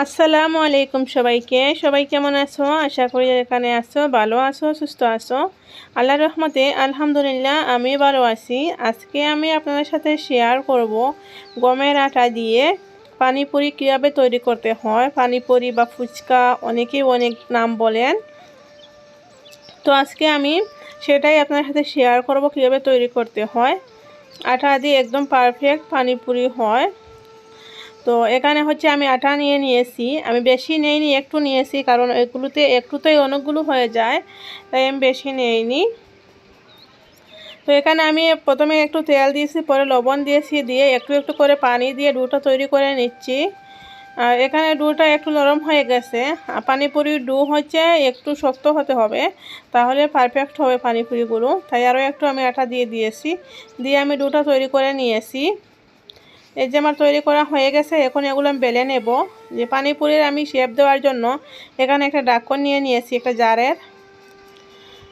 আসসালামু আলাইকুম সবাইকে। সবাই কেমন আছো? আশা করি এখানে আছো, ভালো আছো, সুস্থ আছো। আল্লাহ রহমতে আলহামদুলিল্লাহ আমি ভালো আছি। আজকে আমি আপনাদের সাথে শেয়ার করব গমের আটা দিয়ে পানিপুরি কীভাবে তৈরি করতে হয়। পানিপুরি বা ফুচকা অনেকেই অনেক নাম বলেন। তো আজকে আমি সেটাই আপনার সাথে শেয়ার করব কীভাবে তৈরি করতে হয়। আটা দিয়ে একদম পারফেক্ট পানিপুরি হয়। তো এখানে হচ্ছে আমি আটা নিয়ে নিয়েছি। আমি বেশি নেইনি, একটু নিয়েছি, কারণ এগুলোতে একটুতেই অনেকগুলো হয়ে যায়, তাই আমি বেশি নেইনি। তো এখানে আমি প্রথমে একটু তেল দিয়েছি, পরে লবণ দিয়েছি, দিয়ে একটু একটু করে পানি দিয়ে ডুটা তৈরি করে নিচ্ছি। আর এখানে ডুটা একটু নরম হয়ে গেছে। পানিপুরির ডু হচ্ছে একটু শক্ত হতে হবে, তাহলে পারফেক্ট হবে পানিপুরিগুলো। তাই আরও একটু আমি আটা দিয়ে দিয়েছি, দিয়ে আমি ডুটা তৈরি করে নিয়েছি। এই যে আমার তৈরি করা হয়ে গেছে, এখন এগুলো আমি বেলে নেব। যে পানিপুরির আমি শেপ দেওয়ার জন্য এখানে একটা ডাক্কন নিয়ে নিয়েছি, একটা জারের।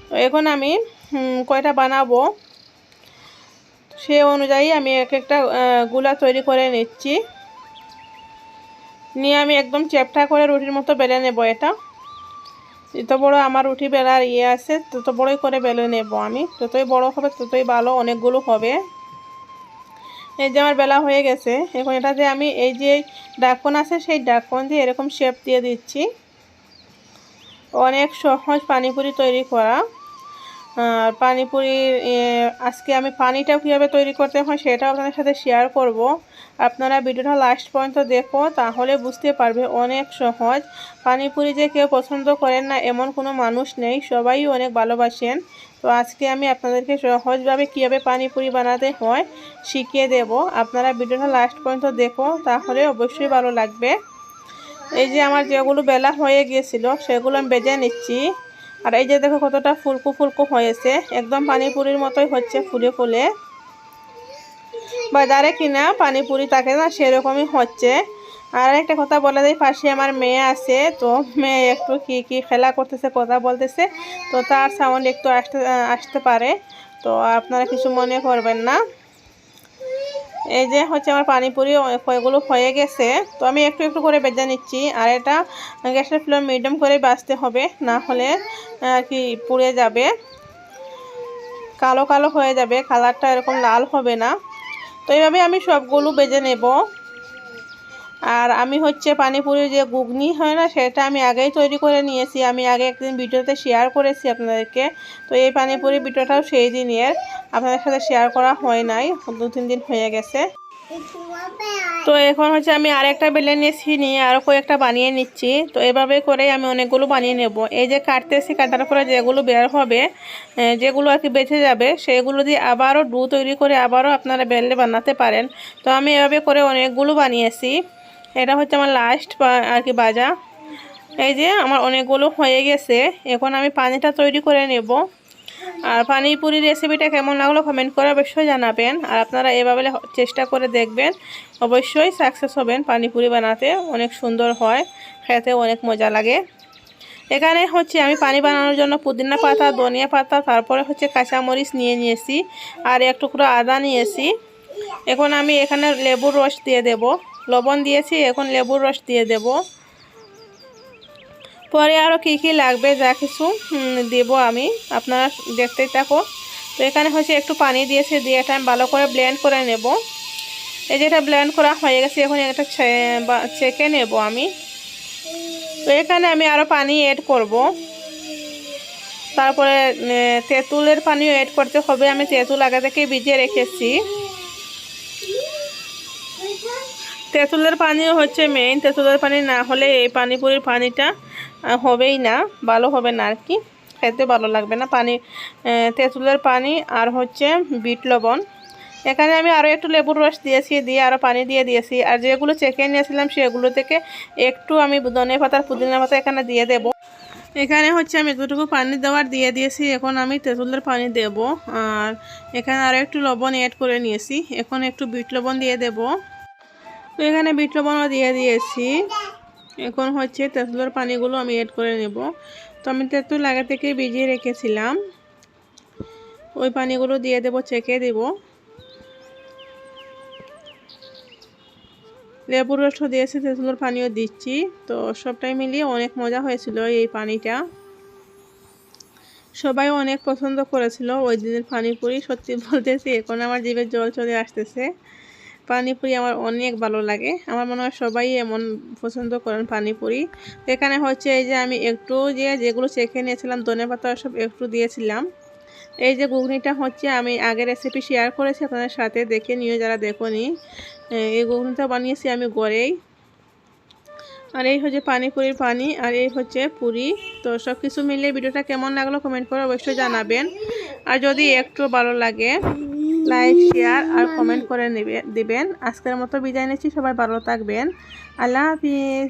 তো এখন আমি কয়টা বানাবো? সে অনুযায়ী আমি এক একটা গুলা তৈরি করে নিচ্ছি। নিয়ে আমি একদম চেপটা করে রুটির মতো বেলে নেব এটা। যত বড় আমার রুটি বেলার ইয়ে আছে, তত বড়ই করে বেলে নেব আমি। ততই বড় হবে, ততই ভালো, অনেকগুলো হবে। এই যে আমার বেলা হয়ে গেছে, এখন এটাতে আমি এই যে ডাকন আছে, সেই ডাকন দিয়ে এরকম শেপ দিয়ে দিচ্ছি। অনেক সহজ পানিপুরি তৈরি করা। আর পানিপুরির আজকে আমি পানিটা কীভাবে তৈরি করতে হয় সেটাও আপনাদের সাথে শেয়ার করব। আপনারা ভিডিওটা লাস্ট পর্যন্ত দেখো, তাহলে বুঝতে পারবে অনেক সহজ। পানিপুরি যে কেউ পছন্দ করেন না, এমন কোনো মানুষ নেই, সবাই অনেক ভালোবাসেন। তো আজকে আমি আপনাদেরকে সহজভাবে কীভাবে পানিপুরি বানাতে হয় শিখিয়ে দেব। আপনারা ভিডিওটা লাস্ট পর্যন্ত দেখো, তাহলে অবশ্যই ভালো লাগবে। এই যে আমার যেগুলো বেলা হয়ে গিয়েছিল, সেগুলো আমি বেজে নিচ্ছি। আর এই যে দেখো কতটা ফুলকু ফুলকু হয়েছে, একদম পানিপুরির মতোই হচ্ছে ফুলে ফুলে। বাজারে কিনা পানিপুরি থাকে না, সেরকমই হচ্ছে। আর একটা কথা বলে দেয় পাশে আমার মেয়ে আছে, তো মেয়ে একটু কি কি খেলা করতেছে, কথা বলতেছে, তো তার সাউন্ড একটু আসতে আসতে পারে। তো আপনারা কিছু মনে করবেন না। এই যে হচ্ছে আমার পানিপুরি কয়েকগুলো হয়ে গেছে। তো আমি একটু একটু করে বেজে নিচ্ছি। আর এটা গ্যাসের ফ্লেম মিডিয়াম করে বাঁচতে হবে, না হলে আর কি পুড়ে যাবে। কালো কালো হয়ে যাবে, কালারটা এরকম লাল হবে না। তো এইভাবে আমি সবগুলো বেজে নেব। আর আমি হচ্ছে পানিপুরির যে ঘুগনি হয় না, সেটা আমি আগেই তৈরি করে নিয়েছি। আমি আগে একদিন ভিডিওতে শেয়ার করেছি আপনাদেরকে। তো এই পানিপুরি ভিডিওটাও সেই দিনের। আপনাদের সাথে শেয়ার করা হয় নাই, দু তিন দিন হয়ে গেছে। তো এখন হচ্ছে আমি আর একটা বেলে নিয়েছি, নিয়ে আরও কয়েকটা বানিয়ে নিচ্ছি। তো এভাবে করে আমি অনেকগুলো বানিয়ে নেব। এই যে কাটতেছি, কাটার পরে যেগুলো বের হবে যেগুলো আর কি বেঁচে যাবে, সেগুলো দিয়ে আবারও ডু তৈরি করে আবারও আপনারা বেললে বানাতে পারেন। তো আমি এভাবে করে অনেকগুলো বানিয়েছি। এটা হচ্ছে আমার লাস্ট আর কি বাজা। এই যে আমার অনেকগুলো হয়ে গেছে। এখন আমি পানিটা তৈরি করে নেব। আর পানিপুরি রেসিপিটা কেমন লাগল কমেন্ট করে অবশ্যই জানাবেন। আর আপনারা এভাবে চেষ্টা করে দেখবেন। অবশ্যই সাকসেস হবেন পানিপুরি বানাতে। অনেক সুন্দর হয়। খেতে অনেক মজা লাগে। এখানে হচ্ছে আমি পানি বানানোর জন্য পুদিনা পাতা, ধনিয়া পাতা, তারপরে হচ্ছে কাঁচামরিচ নিয়ে নিয়েছি। আর এক টুকরো আদা নিয়েছি। এখন আমি এখানে লেবুর রস দিয়ে দেব। লবণ দিয়েছি, এখন লেবুর রস দিয়ে দেব। পরে আরও কী কী লাগবে যা কিছু দেব আমি। আপনারা দেখতেই থাকো। তো এখানে হচ্ছে একটু পানি দিয়েছি, দিয়ে এটা আমি ভালো করে ব্লেন্ড করে নেব। এই যে এটা ব্লেন্ড করা হয়ে গেছে, এখন এটা চেকে নেব আমি। তো এখানে আমি আরও পানি এড করব। তারপরে তেঁতুলের পানিও এড করতে হবে। আমি তেঁতুল আগে থেকে ভিজিয়ে রেখেছি। তেঁতুলের পানিও হচ্ছে মেইন তেঁতুলের পানি না হলে এই পানিপুরির পানিটা হবেই না, ভালো হবে না আর কি খেতে ভালো লাগবে না। পানি তেঁতুলের পানি আর হচ্ছে বিট লবণ। এখানে আমি আরও একটু লেবুর রস দিয়েছি, দিয়ে আরও পানি দিয়ে দিয়েছি, আর যেগুলো চেকে নিয়েছিলাম সেগুলো থেকে একটু আমি ধনে পাতার পুদিনা পাতা এখানে দিয়ে দেব। এখানে হচ্ছে আমি এতটুকু পানি দেওয়ার দিয়ে দিয়েছি, এখন আমি তেঁতুলের পানি দেব। আর এখানে আরও একটু লবণ অ্যাড করে নিয়েছি, এখন একটু বিট লবণ দিয়ে দেব। তো এখানে বিট লবণও দিয়ে দিয়েছি। এখন হচ্ছে তেঁতুলের পানিগুলো আমি এড করে নেব। তো আমি তেঁতুল আগে থেকে ভিজিয়ে রেখেছিলাম। ওই পানিগুলো দিয়ে দেব, চেকে দেব। লেবুর রসও দিয়েছি, তেঁতুলের পানিও দিচ্ছি। তো সবটাই মিলিয়ে অনেক মজা হয়েছিল এই পানিটা। সবাই অনেক পছন্দ করেছিল। ওই দিনের পানিপুরি সত্যি বলতেছি এখন আমার জীবের জল চলে আসতেছে। পানিপুরি আমার অনেক ভালো লাগে। আমার মনে হয় সবাই এমন পছন্দ করেন পানিপুরি। এখানে হচ্ছে এই যে আমি একটু যে যেগুলো চেখে নিয়েছিলাম, ধনে পাতা সব একটু দিয়েছিলাম। এই যে ঘুগনিটা হচ্ছে আমি আগের রেসিপি শেয়ার করেছি, আপনাদের সাথে দেখে নিয়ে যারা দেখোনি। এই ঘুগনিটা বানিয়েছি আমি গড়েই আর এই হচ্ছে পানিপুরির পানি, আর এই হচ্ছে পুরি। তো সব কিছু মিলিয়ে ভিডিওটা কেমন লাগল কমেন্ট করে অবশ্যই জানাবেন। আর যদি একটু ভালো লাগে লাইক শেয়ার আর কমেন্ট করে নেবে, দেবেন। আজকের মতো বিদায় নিচ্ছি, সবাই ভালো থাকবেন। আল্লাহ হাফিজ